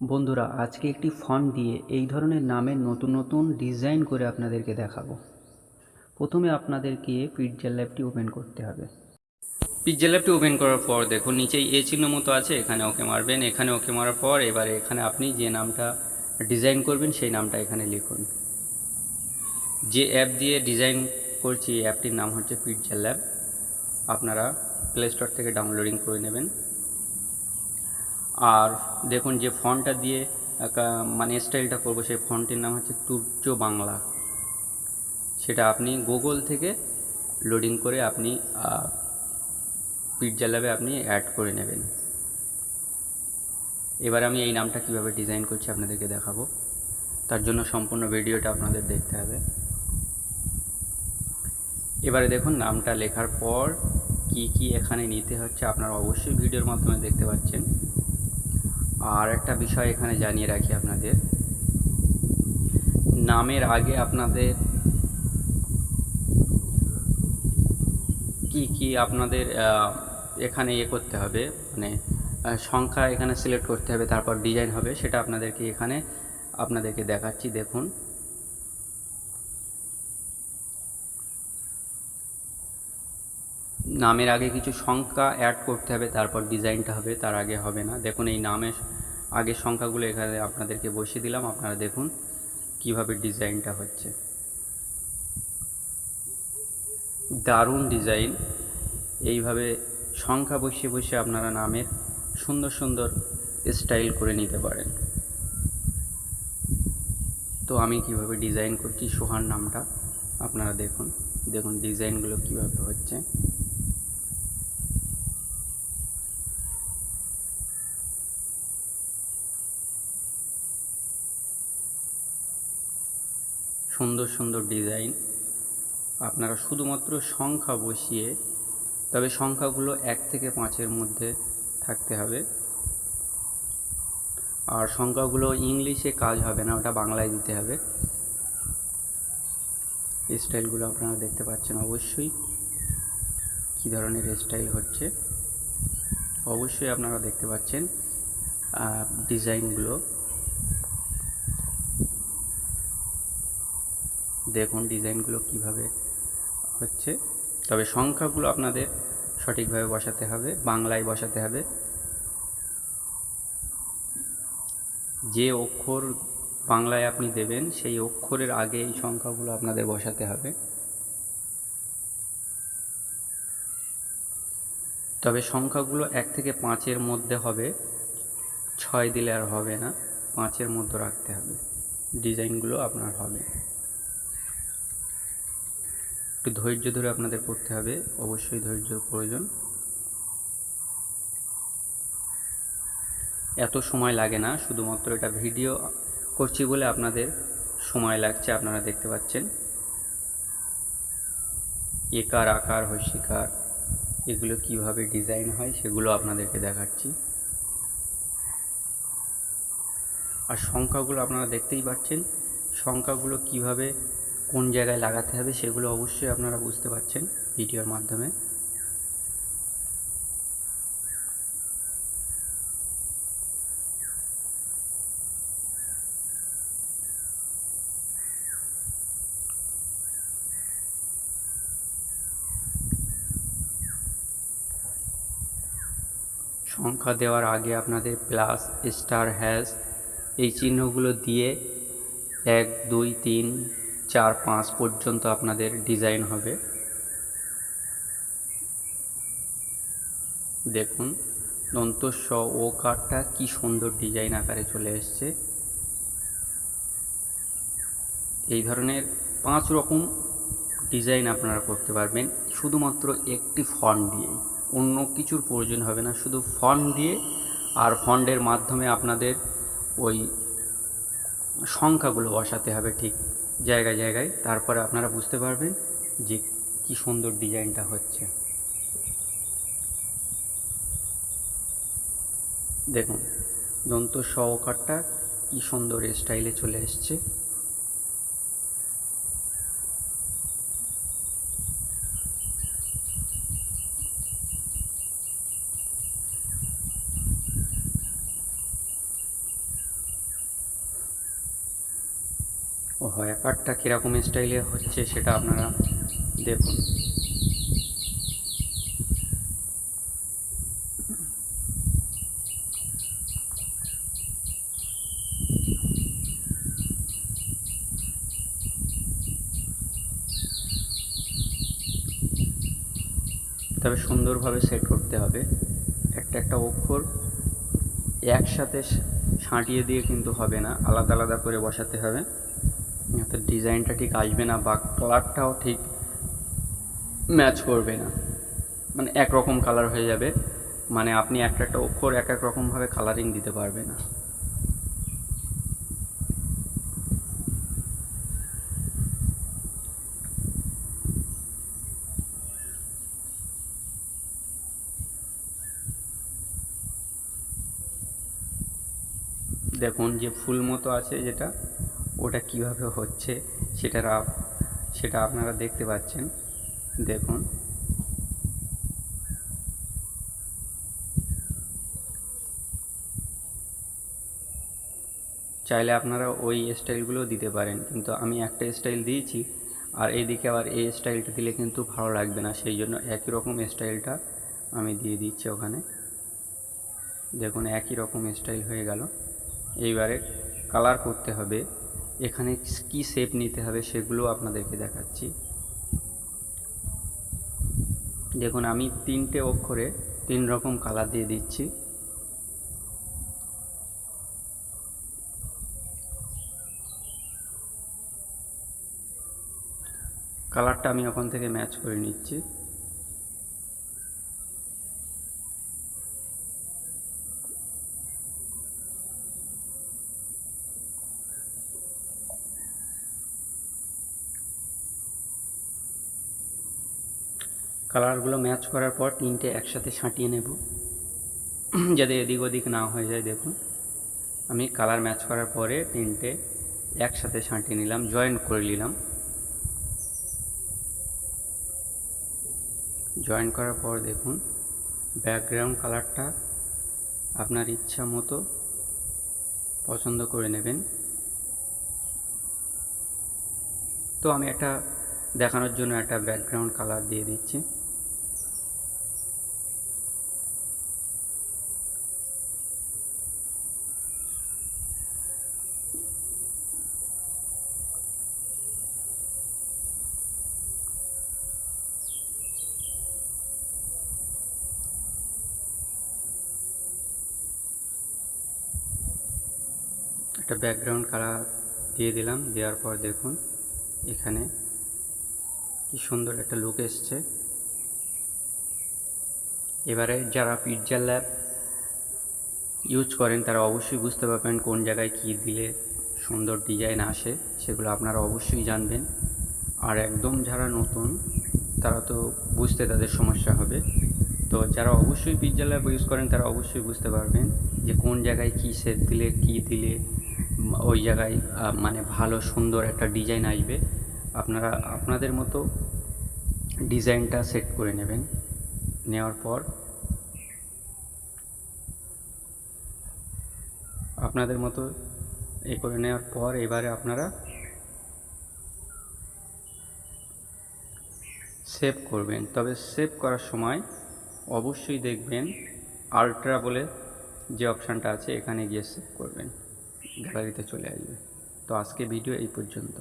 বন্ধুরা, আজকে একটি ফন্ট দিয়ে এই ধরনের নামের নতুন নতুন ডিজাইন করে আপনাদেরকে দেখাবো। প্রথমে আপনাদেরকে পিৎজা ল্যাবটি ওপেন করতে হবে। পিৎজা ল্যাবটি ওপেন করার পর দেখুন, নিচেই এ চিহ্ন মতো আছে, এখানে ওকে মারবেন, এখানে ওকে মারার পর এবারে এখানে আপনি যে নামটা ডিজাইন করবেন, সেই নামটা এখানে লিখুন। যে অ্যাপ দিয়ে ডিজাইন করছি অ্যাপটির নাম হচ্ছে পিৎজা ল্যাব আপনারা প্লে স্টোর থেকে ডাউনলোডিং করে নেবেন। আর দেখুন যে ফন্টটা দিয়ে মানে স্টাইলটা করব, সেই ফন্টের নাম হচ্ছে তুর্য বাংলা। সেটা আপনি গুগল থেকে লোডিং করে আপনি পিৎজা ল্যাবে আপনি অ্যাড করে নেবেন। এবার আমি এই নামটা কীভাবে ডিজাইন করছি আপনাদেরকে দেখাবো। তার জন্য সম্পূর্ণ ভিডিওটা আপনাদের দেখতে হবে। এবারে দেখুন নামটা লেখার পর কি কি এখানে নিতে হচ্ছে আপনারা অবশ্যই ভিডিওর মাধ্যমে দেখতে পাচ্ছেন। আর একটা বিষয় এখানে জানিয়ে রাখি আপনাদের। নামের আগে আপনাদের কি কি আপনাদের এখানে ইয়ে করতে হবে মানে সংখ্যা এখানে সিলেক্ট করতে হবে, তারপর ডিজাইন হবে, সেটা আপনাদেরকে এখানে আপনাদেরকে দেখাচ্ছি, দেখুন। নামের আগে কিছু সংখ্যা অ্যাড করতে হবে, তারপর ডিজাইনটা হবে, তার আগে হবে না। দেখুন, এই নামের আগের সংখ্যাগুলো এখানে আপনাদেরকে বসিয়ে দিলাম। আপনারা দেখুন কীভাবে ডিজাইনটা হচ্ছে। দারুণ ডিজাইন। এইভাবে সংখ্যা বসিয়ে বসে আপনারা নামের সুন্দর সুন্দর স্টাইল করে নিতে পারেন। তো আমি কীভাবে ডিজাইন করছি সোহান নামটা আপনারা দেখুন। দেখুন ডিজাইনগুলো কীভাবে হচ্ছে। সুন্দর সুন্দর ডিজাইন। আপনারা শুধুমাত্র সংখ্যা বসিয়ে, তবে সংখ্যাগুলো এক থেকে পাঁচের মধ্যে থাকতে হবে। আর সংখ্যাগুলো ইংলিশে কাজ হবে না, ওটা বাংলায় দিতে হবে। স্টাইলগুলো আপনারা দেখতে পাচ্ছেন অবশ্যই। কী ধরনের স্টাইল হচ্ছে? অবশ্যই আপনারা দেখতে পাচ্ছেন ডিজাইনগুলো। দেখুন ডিজাইনগুলো কীভাবে হচ্ছে। তবে সংখ্যাগুলো আপনাদের সঠিকভাবে বসাতে হবে, বাংলায় বসাতে হবে। যে অক্ষর বাংলায় আপনি দেবেন, সেই অক্ষরের আগে এই সংখ্যাগুলো আপনাদের বসাতে হবে। তবে সংখ্যাগুলো এক থেকে পাঁচের মধ্যে হবে। ছয় দিলে আর হবে না, পাঁচের মধ্যে রাখতে হবে। ডিজাইনগুলো আপনার হবে। একটু ধৈর্য ধরে আপনাদের করতে হবে। অবশ্যই ধৈর্যর প্রয়োজন। এত সময় লাগে না, শুধুমাত্র এটা ভিডিও করছি বলে আপনাদের সময় লাগছে, আপনারা দেখতে পাচ্ছেন। একার আকার হস্যিকার এগুলো কীভাবে ডিজাইন হয় সেগুলো আপনাদেরকে দেখাচ্ছি। আর সংখ্যাগুলো আপনারা দেখতেই পাচ্ছেন, সংখ্যাগুলো কীভাবে কোন জায়গায় লাগাতে হবে সেগুলো অবশ্যই আপনারা বুঝতে পারছেন ভিডিওর মাধ্যমে। সংখ্যা দেওয়ার আগে আপনাদের প্লাস স্টার হ্যাশ এই চিহ্নগুলো দিয়ে এক, দুই, তিন চার পাঁচ পর্যন্ত আপনাদের ডিজাইন হবে। দেখুন দন্ত স ও কারটা কি সুন্দর ডিজাইন আকারে চলে এসছে। এই ধরনের পাঁচ রকম ডিজাইন আপনারা করতে পারবেন, শুধুমাত্র একটি ফন্ট দিয়েই। অন্য কিছুর প্রয়োজন হবে না, শুধু ফন্ট দিয়ে আর ফন্টের মাধ্যমে আপনাদের ওই সংখ্যাগুলো বসাতে হবে ঠিক জায়গায় জায়গায়। তারপরে আপনারা বুঝতে পারবেন যে কি সুন্দর ডিজাইনটা হচ্ছে। দেখুন দন্ত সহকারটা কি সুন্দর স্টাইলে চলে এসছে। হয়, কার্ডটা কীরকম স্টাইলে হচ্ছে সেটা আপনারা দেখুন। তবে সুন্দরভাবে সেট করতে হবে। একটা একটা অক্ষর একসাথে সাঁটিয়ে দিয়ে কিন্তু হবে না, আলাদা আলাদা করে বসাতে হবে। যাতে ডিজাইনটা ঠিক আসবে না বা কালারটাও ঠিক ম্যাচ করবে না। মানে একরকম কালার হয়ে যাবে। মানে আপনি একটা একটা অক্ষর এক এক রকমভাবে কালারিং দিতে পারবে না। দেখুন যে ফুল মতো আছে যেটা ওটা কীভাবে হচ্ছে সেটা সেটা আপনারা দেখতে পাচ্ছেন। দেখুন। চাইলে আপনারা ওই স্টাইলগুলো দিতে পারেন, কিন্তু আমি একটা স্টাইল দিয়েছি, আর এইদিকে আবার এই স্টাইলটা দিলে কিন্তু ভালো লাগবে না, সেই জন্য একই রকম স্টাইলটা আমি দিয়ে দিচ্ছি ওখানে। দেখুন, একই রকম স্টাইল হয়ে গেল। এইবারে কালার করতে হবে। এখানে কি শেপ নিতে হবে সেগুলো আপনাদেরকে দেখাচ্ছি। দেখুন, আমি তিনটে অক্ষরে তিন রকম কালার দিয়ে দিচ্ছি। কালারটা আমি ওখান থেকে ম্যাচ করে নিচ্ছি। কালারগুলো ম্যাচ করার পর তিনটে একসাথে ছাঁটিয়ে নেব। যাতে এদিক ওদিক না হয়ে যায়, দেখুন। আমি কালার ম্যাচ করার পরে তিনটে একসাথে ছাঁটিয়ে নিলাম, জয়েন করে নিলাম। জয়েন করার পর দেখুন, ব্যাকগ্রাউন্ড কালারটা আপনার ইচ্ছা মতো পছন্দ করে নেবেন। তো আমি একটা দেখানোর জন্য একটা ব্যাকগ্রাউন্ড কালার দিয়ে দিচ্ছি। একটা ব্যাকগ্রাউন্ড কালার দিয়ে দিলাম, দেওয়ার পর দেখুন এখানে কি সুন্দর একটা লুক এসছে। এবারে যারা পিৎজা ল্যাব ইউজ করেন, তারা অবশ্যই বুঝতে পারবেন কোন জায়গায় কী দিলে সুন্দর ডিজাইন আসে, সেগুলো আপনারা অবশ্যই জানবেন। আর একদম যারা নতুন, তারা তো বুঝতে তাদের সমস্যা হবে। তো যারা অবশ্যই পিৎজা ল্যাব ইউজ করেন, তারা অবশ্যই বুঝতে পারবেন যে কোন জায়গায় কী সেট দিলে, কী দিলে ওই জায়গায় মানে ভালো, সুন্দর একটা ডিজাইন আসবে। আপনারা, আপনাদের মতো ডিজাইনটা সেট করে নেবেন। নেওয়ার পর আপনাদের মতো এ করে নেওয়ার পর এবারে আপনারা সেভ করবেন। তবে সেভ করার সময় অবশ্যই দেখবেন আলট্রা বলে যে অপশানটা আছে, এখানে গিয়ে সেভ করবেন। গ্যালারিতে চলে আসবে তো আজকে ভিডিও এই পর্যন্ত